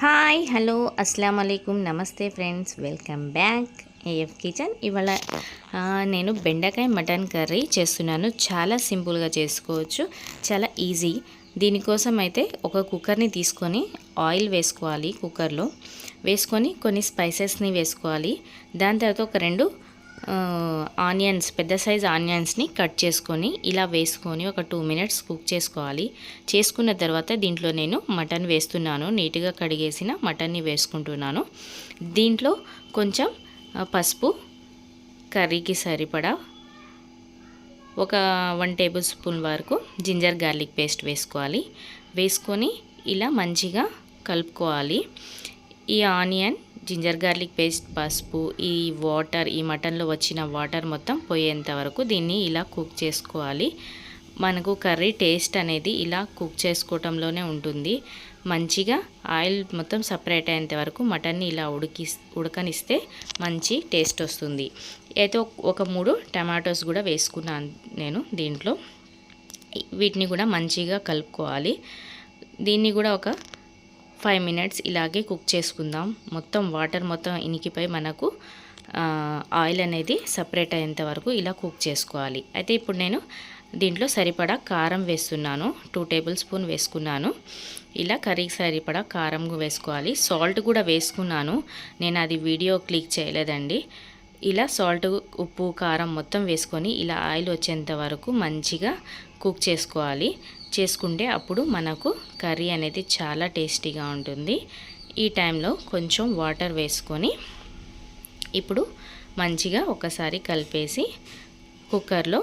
Hi hello అస్సలం అయికుం నమస్తే friends welcome back AF kitchen ఇవాళ నేను బెండకాయ మటన్ కర్రీ చేస్తున్నాను. చాలా సింపుల్గా చేసుకోవచ్చు. చాలా ఈజీ. దీనికోసం అయితే ఒక కుక్కర్ని తీసుకొని ఆయిల్ వేసుకోవాలి కుక్కర్లో. వేసుకొని కొన్ని స్పైసెస్ని వేసుకోవాలి. దాని తర్వాత ఒక రెండు ఆనియన్స్ పెద్ద సైజ్ ఆనియన్స్ని కట్ చేసుకొని ఇలా వేసుకొని ఒక టూ మినిట్స్ కుక్ చేసుకోవాలి. చేసుకున్న తర్వాత దీంట్లో నేను మటన్ వేస్తున్నాను. నీట్గా కడిగేసిన మటన్ని వేసుకుంటున్నాను. దీంట్లో కొంచెం పసుపు కర్రీకి సరిపడా ఒక వన్ టేబుల్ స్పూన్ వరకు జింజర్ గార్లిక్ పేస్ట్ వేసుకోవాలి. వేసుకొని ఇలా మంచిగా కలుపుకోవాలి. ఈ ఆనియన్ జింజర్ గార్లిక్ పేస్ట్ పసుపు ఈ వాటర్ ఈ మటన్లో వచ్చిన వాటర్ మొత్తం పోయేంత వరకు దీన్ని ఇలా కుక్ చేసుకోవాలి. మనకు కర్రీ టేస్ట్ అనేది ఇలా కుక్ చేసుకోవటంలోనే ఉంటుంది. మంచిగా ఆయిల్ మొత్తం సపరేట్ అయ్యేంత వరకు మటన్ని ఇలా ఉడికి ఉడకనిస్తే మంచి టేస్ట్ వస్తుంది. అయితే ఒక- ఒక మూడు టమాటోస్ కూడా వేసుకున్నాను నేను దీంట్లో. వీటిని కూడా మంచిగా కలుపుకోవాలి. దీన్ని కూడా ఒక ఫైవ్ మినిట్స్ ఇలాగే కుక్ చేసుకుందాం. మొత్తం వాటర్ మొత్తం ఇనికిపోయి మనకు ఆయిల్ అనేది సపరేట్ అయ్యేంత వరకు ఇలా కుక్ చేసుకోవాలి. అయితే ఇప్పుడు నేను దీంట్లో సరిపడా కారం వేస్తున్నాను. టూ టేబుల్ స్పూన్ వేసుకున్నాను. ఇలా కర్రీకి సరిపడా కారం వేసుకోవాలి. సాల్ట్ కూడా వేసుకున్నాను. నేను అది వీడియో క్లిక్ చేయలేదండి. ఇలా సాల్ట్ ఉప్పు కారం మొత్తం వేసుకొని ఇలా ఆయిల్ వచ్చేంత వరకు మంచిగా కుక్ చేసుకోవాలి. చేసుకుంటే అప్పుడు మనకు కర్రీ అనేది చాలా టేస్టీగా ఉంటుంది. ఈ టైంలో కొంచెం వాటర్ వేసుకొని ఇప్పుడు మంచిగా ఒకసారి కలిపేసి కుక్కర్లో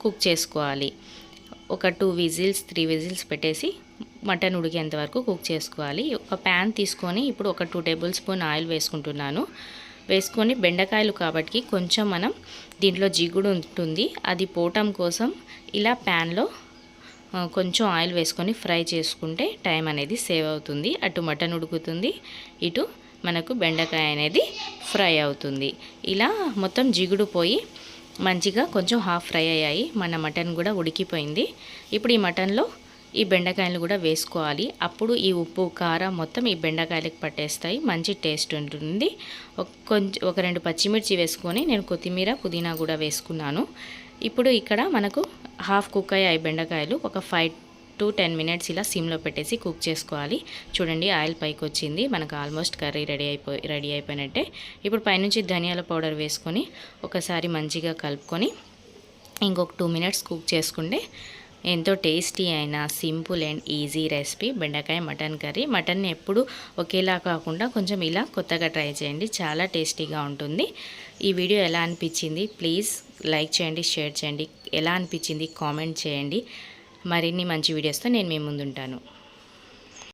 కుక్ చేసుకోవాలి. ఒక టూ విజిల్స్ త్రీ విజిల్స్ పెట్టేసి మటన్ ఉడికేంత వరకు కుక్ చేసుకోవాలి. ఒక ప్యాన్ తీసుకొని ఇప్పుడు ఒక టూ టేబుల్ స్పూన్ ఆయిల్ వేసుకుంటున్నాను. వేసుకొని బెండకాయలు కాబట్టి కొంచెం మనం దీంట్లో జిగుడు ఉంటుంది. అది పోవటం కోసం ఇలా ప్యాన్లో కొంచెం ఆయిల్ వేసుకొని ఫ్రై చేసుకుంటే టైం అనేది సేవ్ అవుతుంది. అటు మటన్ ఉడుకుతుంది ఇటు మనకు బెండకాయ అనేది ఫ్రై అవుతుంది. ఇలా మొత్తం జిగుడు పోయి మంచిగా కొంచెం హాఫ్ ఫ్రై అయ్యాయి. మన మటన్ కూడా ఉడికిపోయింది. ఇప్పుడు ఈ మటన్లో ఈ బెండకాయలు కూడా వేసుకోవాలి. అప్పుడు ఈ ఉప్పు కారం మొత్తం ఈ బెండకాయలకు పట్టేస్తాయి. మంచి టేస్ట్ ఉంటుంది. ఒక కొంచెం ఒక రెండు పచ్చిమిర్చి వేసుకొని నేను కొత్తిమీర పుదీనా కూడా వేసుకున్నాను. ఇప్పుడు ఇక్కడ మనకు హాఫ్ కుక్ అయ్యాయి బెండకాయలు. ఒక ఫైవ్ టు టెన్ మినిట్స్ ఇలా సిమ్లో పెట్టేసి కుక్ చేసుకోవాలి. చూడండి ఆయిల్ పైకి వచ్చింది. మనకు ఆల్మోస్ట్ కర్రీ రెడీ అయిపోయి రెడీ అయిపోయినట్టే. ఇప్పుడు పైనుంచి ధనియాల పౌడర్ వేసుకొని ఒకసారి మంచిగా కలుపుకొని ఇంకొక టూ మినిట్స్ కుక్ చేసుకుంటే ఎంతో టేస్టీ అయిన సింపుల్ అండ్ ఈజీ రెసిపీ బెండకాయ మటన్ కర్రీ. మటన్ని ఎప్పుడు ఒకేలా కాకుండా కొంచెం ఇలా కొత్తగా ట్రై చేయండి. చాలా టేస్టీగా ఉంటుంది. ఈ వీడియో ఎలా అనిపించింది? ప్లీజ్ లైక్ చేయండి షేర్ చేయండి. ఎలా అనిపించింది? కామెంట్ చేయండి. మరిన్ని మంచి వీడియోస్తో నేను మీ ముందుంటాను.